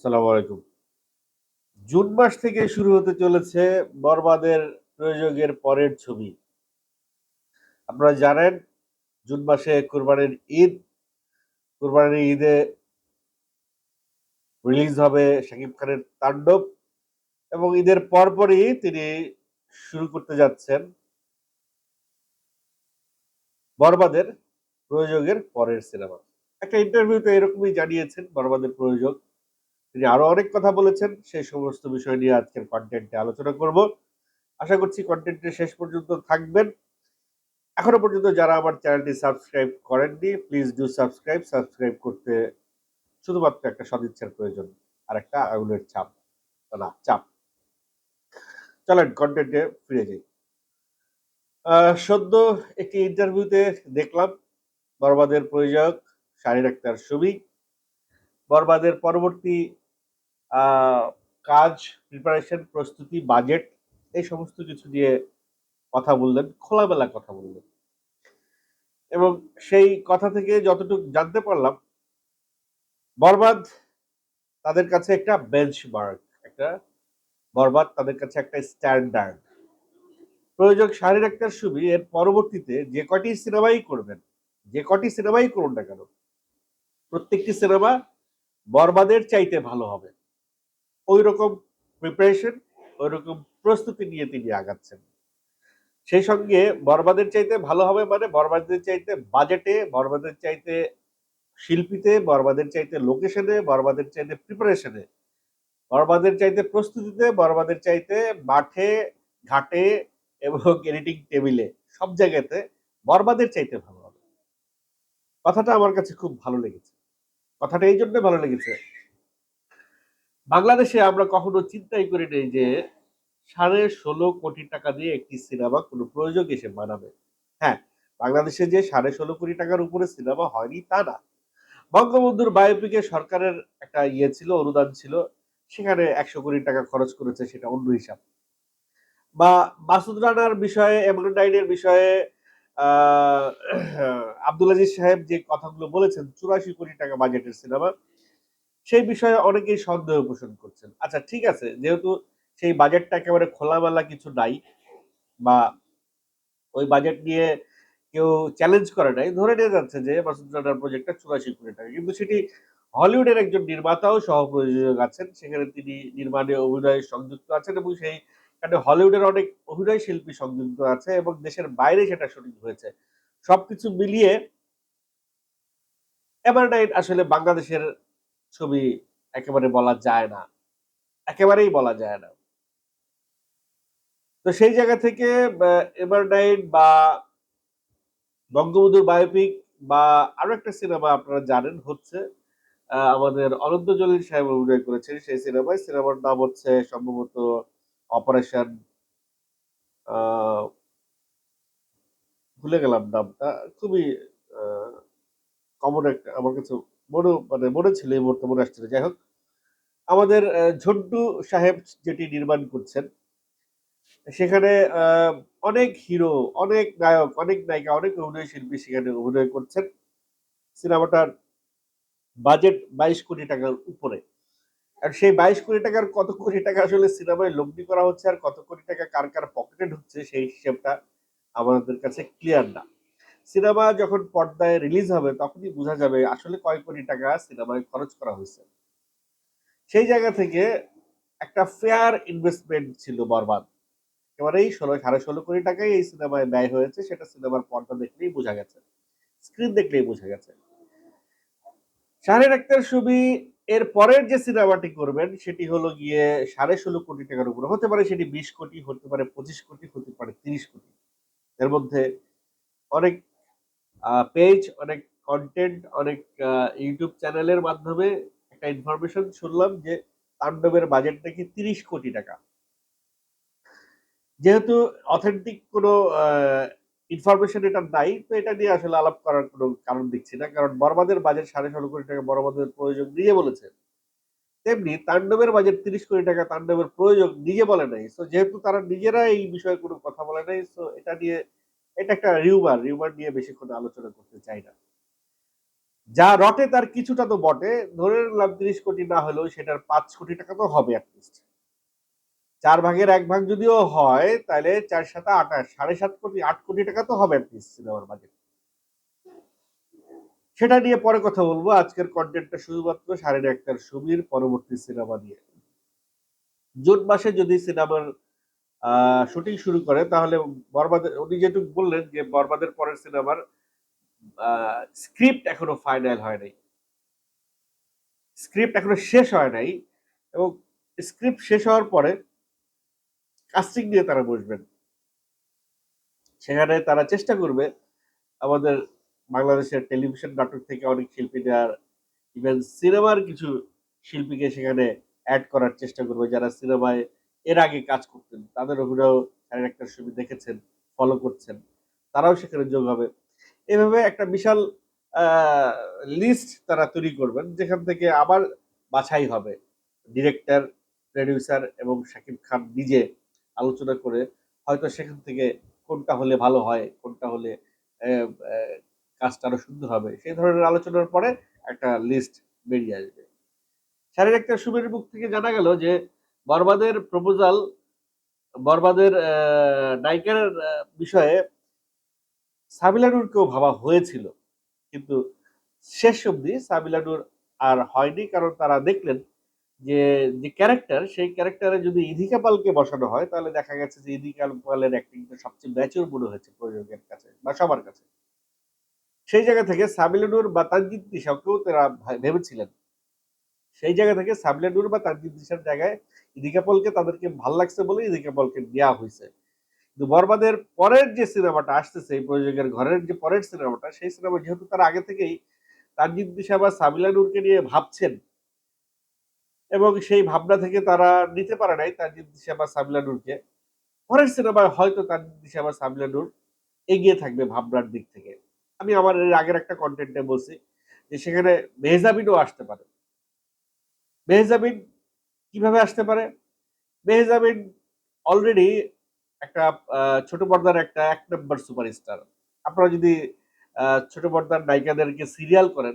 আসসালামু আলাইকুম। জুন মাস থেকে শুরু হতে চলেছে বরবাদের প্রয়োজকের পরের ছবি। আপনারা জানেন, জুন মাসে কোরবানির ঈদ। কোরবানির ঈদে রিলিজ হবে শাকিব খানের তাণ্ডব এবং ঈদের পরপরই তিনি শুরু করতে যাচ্ছেন বরবাদের প্রয়োজকের পরের সিনেমা। একটা ইন্টারভিউতে এরকমই জানিয়েছেন বরবাদের প্রয়োজক তিনি আরও অনেক কথা বলেছেন, সেই সমস্ত বিষয় নিয়ে আজকের কন্টেন্টে আলোচনা করব। আশা করছি কন্টেন্টে শেষ পর্যন্ত থাকবেন। এখনও পর্যন্ত যারা আমার চ্যানেলটি সাবস্ক্রাইব করেননি প্লিজ ডু সাবস্ক্রাইব সাবস্ক্রাইব করতে শুধুমাত্র একটা সদিচ্ছার প্রয়োজন আর একটা আঙুলের চাপ। না চাপ। চলেন কন্টেন্টে ফিরে যাই। সদ্য একটি ইন্টারভিউতে দেখলাম, বরবাদের প্রয়োজক শারীর আক্তার ছবি বরবাদের পরবর্তী কাজ প্রিপারেশন প্রস্তুতি বাজেট এই সমস্ত কিছু দিয়ে কথা বললেন, খোলামেলা কথা বললেন। এবং সেই কথা থেকে যতটুকু জানতে পারলাম, বরবাদ তাদের কাছে একটা বেঞ্চমার্ক একটা বরবাদ তাদের কাছে একটা স্ট্যান্ডার্ড প্রয়োজক শারীর আক্তার সুবি এর পরবর্তীতে যে কটি সিনেমাই করবেন, যে কটি সিনেমাই করুন না কেন, প্রত্যেকটি সিনেমা বরবাদের চাইতে ভালো হবে। ওই রকম প্রিপারেশন ওই রকম প্রস্তুতি নিয়ে তিনি আগাচ্ছেন। সেই সঙ্গে বরবাদের চাইতে ভালো হবে মানে বরবাদের চাইতে বাজেটে বরবাদের চাইতে শিল্পীতে বরবাদের চাইতে লোকেশনে বরবাদের চাইতে প্রিপারেশনে বরবাদের চাইতে প্রস্তুতিতে বরবাদের চাইতে মাঠে, ঘাটে এবং এডিটিং টেবিলে সব জায়গাতে বরবাদের চাইতে ভালো হবে। কথাটা আমার কাছে খুব ভালো লেগেছে। কথাটা এই জন্য ভালো লেগেছে বাংলাদেশে আমরা কখনো চিন্তাই করি নাই যে সাড়ে ষোলো কোটি টাকা দিয়ে একটি সিনেমা কোনো প্রয়োজক এসে বানাবে। হ্যাঁ বাংলাদেশে যে সাড়ে ষোলো কোটি টাকার উপরে সিনেমা হয়নি তা না। বঙ্গবন্ধুর বায়োপিকে সরকারের একটা ইয়ে ছিল অনুদান ছিল সেখানে একশো কোটি টাকা খরচ করেছে সেটা অন্য হিসাব। বা মাসুদ রানার বিষয়ে এমরোডাইনের বিষয়ে আহ, আব্দুল আজিজ সাহেব যে কথাগুলো বলেছেন চুরাশি কোটি টাকা বাজেটের সিনেমা সেই বিষয়ে অনেকেই সন্দেহ পোষণ করছেন। আচ্ছা ঠিক আছে, যেহেতু সেই বাজেটটা একেবারে খোলামেলা কিছু নাই বা ওই বাজেট নিয়ে কেউ চ্যালেঞ্জ করে নাই, ধরে নিয়ে যাচ্ছে যে প্রজেক্টটা চুরাশি কোটি টাকা। কিন্তু সেটি হলিউডের একজন নির্মাতাও সহ প্রযোজক আছেন, সেখানে তিনি নির্মাণে অভিনয়ে সংযুক্ত আছেন এবং সেই কারণে হলিউডের অনেক অভিনয় শিল্পী সংযুক্ত আছে এবং দেশের বাইরে সেটা শুটিং হয়েছে। সবকিছু মিলিয়ে এভারনাইট আসলে বাংলাদেশের ছবি একেবারে বলা যায় না। একেবারেই বলা যায় না। তো সেই জায়গা থেকে এভারনাইট বা বঙ্গবন্ধুর বায়োপিক বা আরও একটা সিনেমা আপনারা জানেন হচ্ছে আমাদের অনন্ত জলিল সাহেব অভিনয় করেছেন সেই সিনেমায় সিনেমার নাম হচ্ছে সম্ভবত অপারেশন ভুলে গেলাম নামটা। খুবই কমন একটা আমার কাছে মনে মানে মনে ছিল এই মুহূর্তে, মনে আসছে যাই হোক, আমাদের ঝন্টু সাহেব যেটি নির্মাণ করছেন, সেখানে অনেক হিরো, অনেক নায়ক, অনেক নায়িকা, অনেক অভিনয় শিল্পী সেখানে অভিনয় করছেন। সিনেমাটার বাজেট বাইশ কোটি টাকার উপরে। আর সেই বাইশ কোটি টাকার কত কোটি টাকা আসলে সিনেমায় লগ্নি করা হচ্ছে আর কত কোটি টাকা কার কার পকেটে ঢুকছে সেই হিসেবটা আমাদের কাছে ক্লিয়ার না। সিনেমা যখন পর্দায় রিলিজ হবে, তখনই বোঝা যাবে আসলে কয় কোটি টাকা সিনেমায় খরচ করা হয়েছে। সেই জায়গা থেকে একটা ফেয়ার ইনভেস্টমেন্ট ছিল বরবাদ। একেবারেই ষোলো, সাড়ে ষোলো কোটি টাকাই এই সিনেমায় ব্যয় হয়েছে, সেটা সিনেমার পর্দা দেখলেই বোঝা গেছে স্ক্রিন দেখলেই বোঝা গেছে। শাহরির আক্তার ছবি এর পরের যে সিনেমাটি করবেন, সেটি হলো গিয়ে সাড়ে ষোলো কোটি টাকার উপরে, হতে পারে সেটি বিশ কোটি, হতে পারে পঁচিশ কোটি, হতে পারে তিরিশ কোটি। এর মধ্যে অনেক পেজ অনেক কন্টেন্ট অনেক ইউটিউব চ্যানেলের মাধ্যমে একটা ইনফরমেশন শুনলাম যে তাণ্ডবের বাজেট নাকি তিরিশ কোটি টাকা। যেহেতু অথেন্টিক কোনো ইনফরমেশন এটা নাই, তো এটা নিয়ে আসলে আলাপ করার কোনো কারণ দেখছি না। কারণ বরবাদের বাজেট সাড়ে ষোলো কোটি টাকা বরবাদের প্রয়োজন নিজে বলেছে। তেমনি তাণ্ডবের বাজেট তিরিশ কোটি টাকা তাণ্ডবের প্রয়োজন নিজে বলে নাই। সো যেহেতু তারা নিজেরা এই বিষয়ে কোনো কথা বলে নাই সো এটা নিয়ে এটা একটা রিউমার রিউমার নিয়ে বেশিক্ষণ আলোচনা করতে চাই না। যা রটে তার কিছুটা তো বটে, ধরে নিলাম তিরিশ কোটি না হলেও সেটার পাঁচ কোটি টাকা তো হবে অ্যাটলিস্ট চার ভাগের এক ভাগ যদিও হয় তাহলে চার সাথে আঠাশ সাড়ে সাত কোটি, আট কোটি টাকা তো হবে অ্যাটলিস্ট সিনেমার বাজেট সেটা নিয়ে পরে কথা বলব। আজকের কন্টেন্টটা শুধুমাত্র সাড়ে একটার ছবির পরবর্তী সিনেমা নিয়ে। জুন মাসে যদি সিনেমার শুটিং শুরু করে, তাহলে বরবাদের, উনি যেটুকু বললেন যে বরবাদের পরের সিনেমার স্ক্রিপ্ট এখনও ফাইনাল হয় নাই। স্ক্রিপ্ট এখনও শেষ হয় নাই এবং স্ক্রিপ্ট শেষ হওয়ার পরে কাস্টিং নিয়ে তারা বসবেন। সেখানে তারা চেষ্টা করবে আমাদের বাংলাদেশের টেলিভিশন নাটক থেকে অনেক শিল্পী দেওয়ার ইভেন সিনেমার কিছু শিল্পীকে সেখানে অ্যাড করার চেষ্টা করবে, যারা সিনেমায় এর আগে কাজ করতেন। তাদের অভিনয় সাড়ে একটা ছবি দেখেছেন ফলো করছেন। তারাও সেখানে যোগ হবে। এভাবে একটা বিশাল লিস্ট তারা তৈরি করবেন, যেখান থেকে আবার বাছাই হবে। ডিরেক্টর প্রডিউসার এবং শাকিব খান নিজে আলোচনা করে হয়তো সেখান থেকে কোনটা হলে ভালো হয়, কোনটা হলে কাজটা আরও সুন্দর হবে। সেই ধরনের আলোচনার পরে একটা লিস্ট বেরিয়ে আসবে। শারীর একটা শুভের মুখ থেকে জানা গেল যে বরবাদের প্রপোজাল বরবাদের নায়িকার বিষয়ে সাবিলানুরকেও ভাবা হয়েছিল। কিন্তু শেষ অবধি সাবিলানুর আর হয়নি, কারণ তারা দেখলেন যে যে ক্যারেক্টার সেই ক্যারেক্টারে যদি ইধিকা পালকে বসানো হয়, তাহলে দেখা গেছে যে ইধিকা পালের অ্যাক্টিংটা সবচেয়ে ম্যাচিওর মনে হয়েছে প্রযোজকের কাছে বা সবার কাছে। সেই জায়গা থেকে সাবিলানুর বা তানজিদ দিশাকেও তারা ভেবেছিলেন সেই জায়গা থেকে সাবিলানুর বা তানজিদ দিশার জায়গায় ইদিকা পলকে তাদেরকে ভালো লাগছে বলে ইদিকা পলকে দেওয়া হয়েছে। কিন্তু বরবাদের পরের যে সিনেমাটা আসতেছে, এই প্রযোজকের ঘরের যে পরের সিনেমাটা, সেই সিনেমা যেহেতু তার আগে থেকেই দিশা বা নিয়ে ভাবছেন এবং সেই ভাবনা থেকে তারা নিতে পারে নাই তানজিদ দিশা বা সাবিলানুরকে পরের সিনেমায় হয়তো তানজিদ দিশা বা সাবিলানুর এগিয়ে থাকবে ভাবনার দিক থেকে। আমি আমার এর আগের একটা কন্টেন্টে বলছি যে সেখানে মেহজাবিনও আসতে পারে। মেহজাবিন কীভাবে আসতে পারে? মেহজাবিন অলরেডি একটা ছোট পর্দার একটা এক নম্বর সুপারস্টার আপনারা যদি ছোট পর্দার নায়িকাদেরকে সিরিয়াল করেন,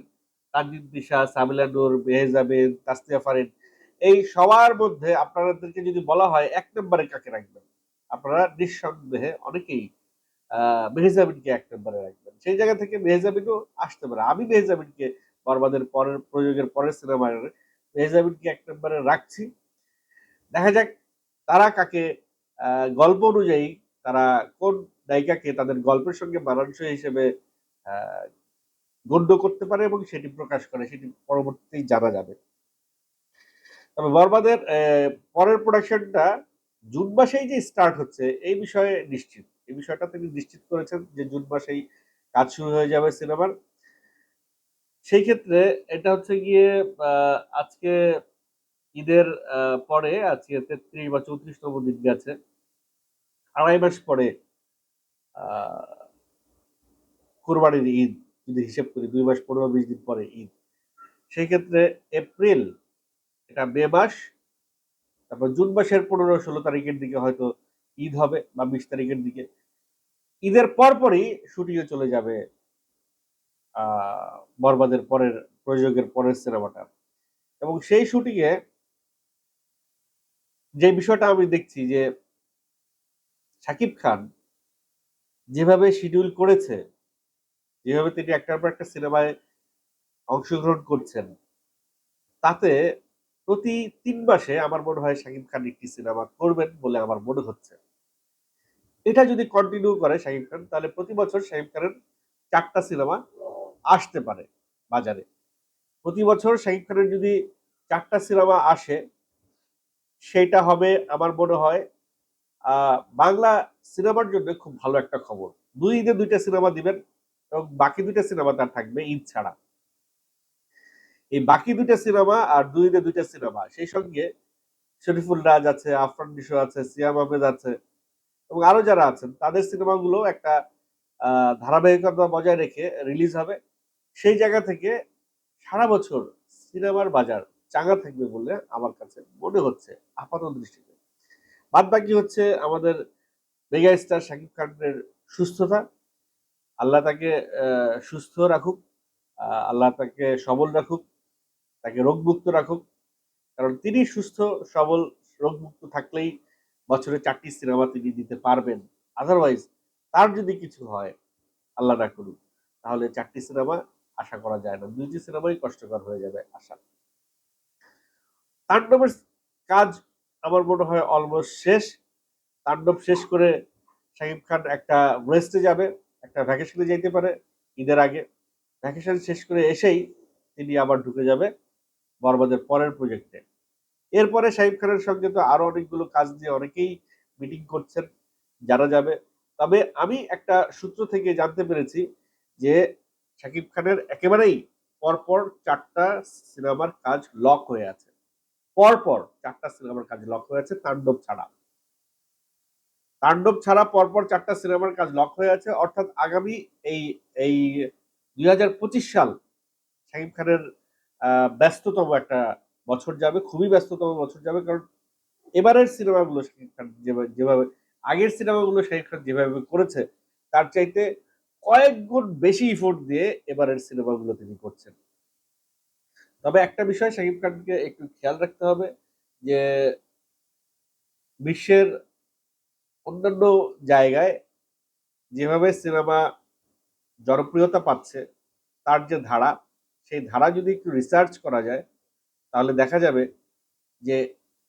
তানজিদ দিশা সামিলা নূর মেহজাবিন তাসনিয়া ফারিন, এই সবার মধ্যে আপনাদেরকে যদি বলা হয়, এক নম্বরে কাকে রাখবেন? আপনারা নিঃসন্দেহে অনেকেই মেহজাবিনকে এক নম্বরে রাখবেন। সেই জায়গা থেকে মেহজাবিনও আসতে পারে। আমি মেহজাবিনকে বরবাদের পরের, প্রয়োগের পরের সিনেমায় মেহজাবিনকে এক নম্বরে রাখছি। দেখা যাক তারা কাকে গল্প অনুযায়ী তারা কোন নায়িকাকে তাদের গল্পের সঙ্গে মানানসই হিসেবে গণ্য করতে পারে এবং সেটি প্রকাশ করে, সেটি পরবর্তীতেই জানা যাবে। তবে বর্মাদের পরের প্রোডাকশনটা জুন মাসেই যে স্টার্ট হচ্ছে, এই বিষয়ে নিশ্চিত। এই বিষয়টা তিনি নিশ্চিত করেছেন যে জুন মাসেই কাজ শুরু হয়ে যাবে সিনেমার। সেই ক্ষেত্রে এটা হচ্ছে গিয়ে আজকে ঈদের পরে, আজকে তেত্রিশ বা চৌত্রিশতম দিন গেছে। আড়াই মাস পরে কোরবানির ঈদ, যদি হিসেব করি, দুই মাস পনেরো বিশ দিন পরে ঈদ। সেই ক্ষেত্রে এপ্রিল, এটা মে মাস, তারপর জুন মাসের পনেরো ষোলো তারিখের দিকে হয়তো ঈদ হবে বা বিশ তারিখের দিকে। ঈদের পরপরই শুটিংয়ে চলে যাবে বরবাদের পরের প্রযোগের পরের সিনেমাটা। এবং সেই শুটিংয়ে যে বিষয়টা আমি দেখছি যে শাকিব খান যেভাবে শিডিউল করেছে, যেভাবে তিনি একটার পর একটা সিনেমায় অংশগ্রহণ করছেন, তাতে প্রতি তিন মাসে আমার মনে হয় শাকিব খান একটি সিনেমা করবেন বলে আমার মনে হচ্ছে। এটা যদি কন্টিনিউ করে শাকিব খান, তাহলে প্রতি বছর শাকিব খানের চারটা সিনেমা আসতে পারে বাজারে। প্রতি বছর শাকিব খানের যদি চারটা সিনেমা আসে, সেইটা হবে আমার মনে হয় বাংলা সিনেমার জন্য খুব ভালো একটা খবর। দুই ঈদে দুইটা সিনেমা দিবেন এবং বাকি দুইটা সিনেমা তার থাকবে ঈদ ছাড়া। এই বাকি দুইটা সিনেমা আর দুই ঈদে দুইটা সিনেমা, সেই সঙ্গে শরীফুল রাজ আছে, আফরান নিশো আছে, সিয়াম আহমেদ আছে এবং আরও যারা আছেন, তাদের সিনেমাগুলো একটা ধারাবাহিকতা বজায় রেখে রিলিজ হবে। সেই জায়গা থেকে সারা বছর সিনেমার বাজার চাঙ্গা থাকবে বলে আমার কাছে মনে হচ্ছে আপাত দৃষ্টিতে। বাদ বাকি হচ্ছে আমাদের মেগা স্টার শাকিব খানের সুস্থতা। আল্লাহ তাকে সুস্থ রাখুক আল্লাহ তাকে সবল রাখুক, তাকে রোগমুক্ত রাখুক। কারণ তিনি সুস্থ, সবল, রোগমুক্ত থাকলেই বছরে চারটি সিনেমা তিনি দিতে পারবেন। আদারওয়াইজ তার যদি কিছু হয়, আল্লাহ না করুক। তাহলে চারটি সিনেমা আশা করা যায় না। দুইটি সিনেমাই কষ্টকর হয়ে যাবে আশা। তাণ্ডবের কাজ আমার মনে হয় অলমোস্ট শেষ। তাণ্ডব শেষ করে শাকিব খান একটা রেস্টে যাবে, একটা ভ্যাকেশনে যেতে পারে ঈদের আগে। ভ্যাকেশন শেষ করে এসেই তিনি আবার ঢুকে যাবে বরবাদের পরের প্রজেক্টে এরপরে শাহিব খানের সঙ্গে তো আরও অনেকগুলো কাজ নিয়ে অনেকেই মিটিং করছেন জানা যাবে। তবে আমি একটা সূত্র থেকে জানতে পেরেছি যে শাকিব খানের একেবারেই পরপর চারটা সিনেমার কাজ লক হয়ে আছে। পরপর চারটা সিনেমার কাজ লক হয়ে আছে তাণ্ডব ছাড়া। তাণ্ডব ছাড়া পরপর চারটা সিনেমার কাজ লক হয়ে আছে। অর্থাৎ আগামী এই এই দুই হাজার পঁচিশ সাল শাকিব খানের ব্যস্ততম একটা বছর যাবে, খুবই ব্যস্ততম বছর যাবে। কারণ এবারের সিনেমাগুলো শাকিব খান যেভাবে যেভাবে, আগের সিনেমাগুলো শাকিব খান যেভাবে করেছে, তার চাইতে কয়েক গুণ বেশি ইফোর্ট দিয়ে এবারের সিনেমাগুলো তিনি করছেন। তবে একটা বিষয় শাকিব খানকে একটু খেয়াল রাখতে হবে যে বিশ্বের অন্যান্য জায়গায় যেভাবে সিনেমা জনপ্রিয়তা পাচ্ছে, তার যে ধারা, সেই ধারা যদি একটু রিসার্চ করা যায়, তাহলে দেখা যাবে যে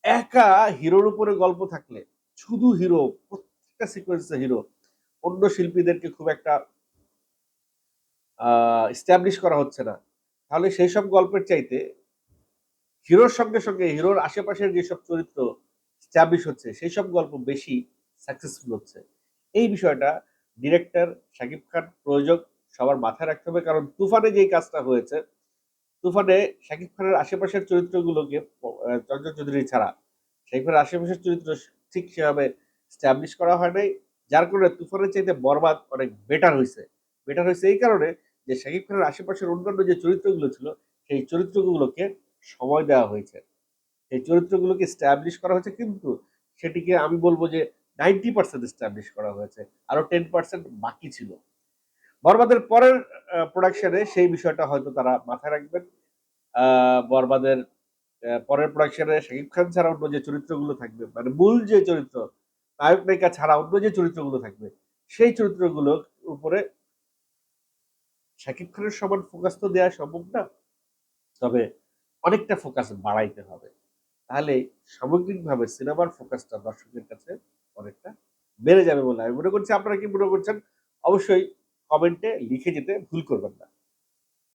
একা হিরোর উপরে গল্প থাকলে, শুধু হিরো, প্রত্যেকটা সিকোয়েন্সে হিরো, অন্য শিল্পীদেরকে খুব একটা স্ট্যাবলিশ করা হচ্ছে না। তাহলে সেই সব গল্পের চাইতে হিরোর সঙ্গে সঙ্গে হিরোর আশেপাশের যেসব চরিত্র স্ট্যাবলিশ হচ্ছে, সেই সব গল্প বেশি সাকসেসফুল হচ্ছে। এই বিষয়টা ডিরেক্টর শাকিব খান প্রয়োজক সবার মাথায় রাখতে হবে, কারণ তুফানে যেই কাজটা হয়েছে, তুফানে শাকিব খানের আশেপাশের চরিত্রগুলোকে চঞ্চল চৌধুরী ছাড়া শাকিব খানের আশেপাশের চরিত্র ঠিক সেভাবে স্ট্যাবলিশ করা হয় নাই। যার কারণে তুফানের চাইতে বরবাদ অনেক বেটার হয়েছে বেটার হয়েছে এই কারণে যে শাকিব খানের আশেপাশের অন্যান্য যে চরিত্রগুলো ছিল, সেই চরিত্রগুলোকে সময় দেওয়া হয়েছে। এই চরিত্রগুলোকে স্ট্যাবলিশ করা হয়েছে, কিন্তু সেটিকে আমি বলব যে নাইনটি পার্সেন্ট স্ট্যাবলিশ করা হয়েছে, আরও টেন পার্সেন্ট বাকি ছিল। বরবাদের পরের প্রোডাকশনে সেই বিষয়টা হয়তো তারা মাথায় রাখবেন। বরবাদের পরের প্রোডাকশনে শাকিব খান ছাড়া অন্য যে চরিত্রগুলো থাকবে মানে মূল যে চরিত্র, নায়ক নায়িকা ছাড়া অন্য যে চরিত্রগুলো থাকবে, সেই চরিত্রগুলোর উপরে শাকিব খানের সমান ফোকাস তো দেওয়া সম্ভব না। তবে অনেকটা ফোকাস বাড়াইতে হবে। তাহলে সামগ্রিকভাবে সিনেমার ফোকাসটা দর্শকের কাছে অনেকটা বেড়ে যাবে বলে আমি মনে করছি। আপনারা কি মনে করছেন? অবশ্যই কমেন্টে লিখে যেতে ভুল করবেন না।